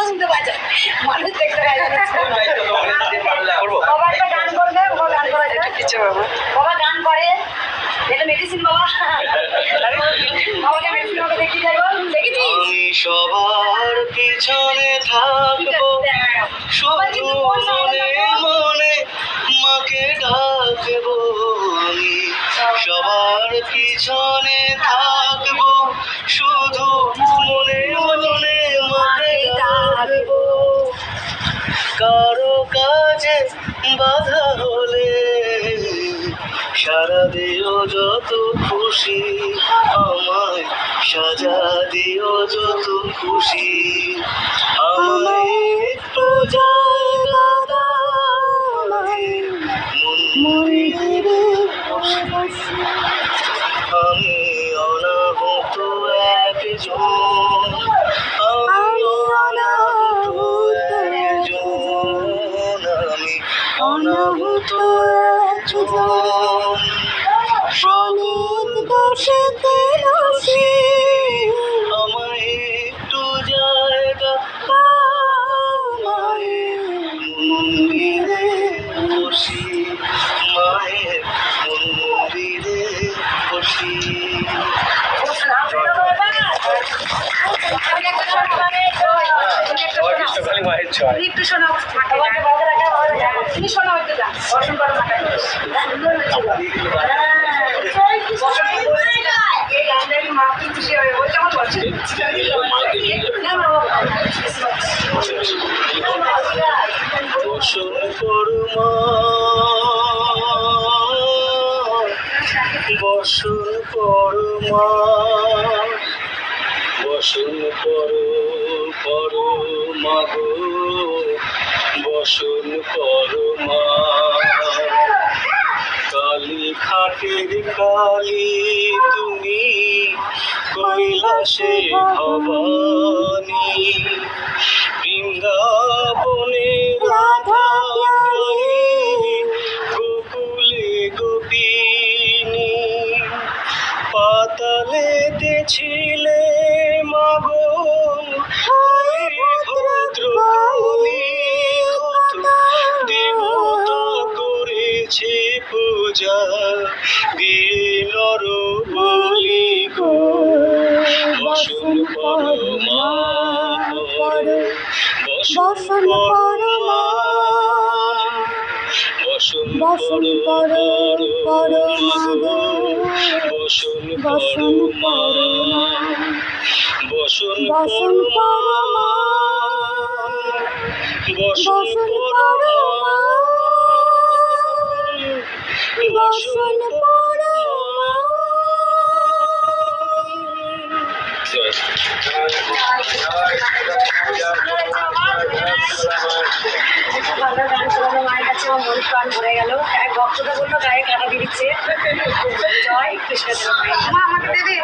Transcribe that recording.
কথা বাজে মানুষ দেখতে পাই বাবা একটা গান করবে বাবা গান করা বাবা গান করে এটা মেডিসিন বাবা বাবাকে মেডিসিন বাবা দেখি যাব দেখেছিস সবার পিছনে থাকব সবার কিন্তু কোন কারও কাজে বাধা হলে সারা দিও যত খুশি আমায় সাজা দিও যত খুশি। অনাহত সনিক দোষেতে দোষী। আমায় একটু জায়গা মায়ের মন্দিরে বসি। মায়ের মন্দিরে বসি। মায়ের ছয় একটু শোনাও তুমি শোনাও একটু গান সুন্দর বসন করমা বসন করমা বসন পর পর মাগো বসন পর মা কালী খাটের কালী, তুমি কৈলাসে ভবানী। বৃন্দাবনে রাধা গোকুলে গোপিনী। পাতালেতে ছিলে পূজা দিয়ে নর গো বসন পরমা বসন পরমা বসন পর পর বসন বসন বসন ভালো গান শোনানো মায়ের কাছে আমার মন প্রাণ ভরে গেল এক ভক্তটা বলল গায়ে কাটা দিচ্ছে জয় কৃষ্ণ আমাকে দেবে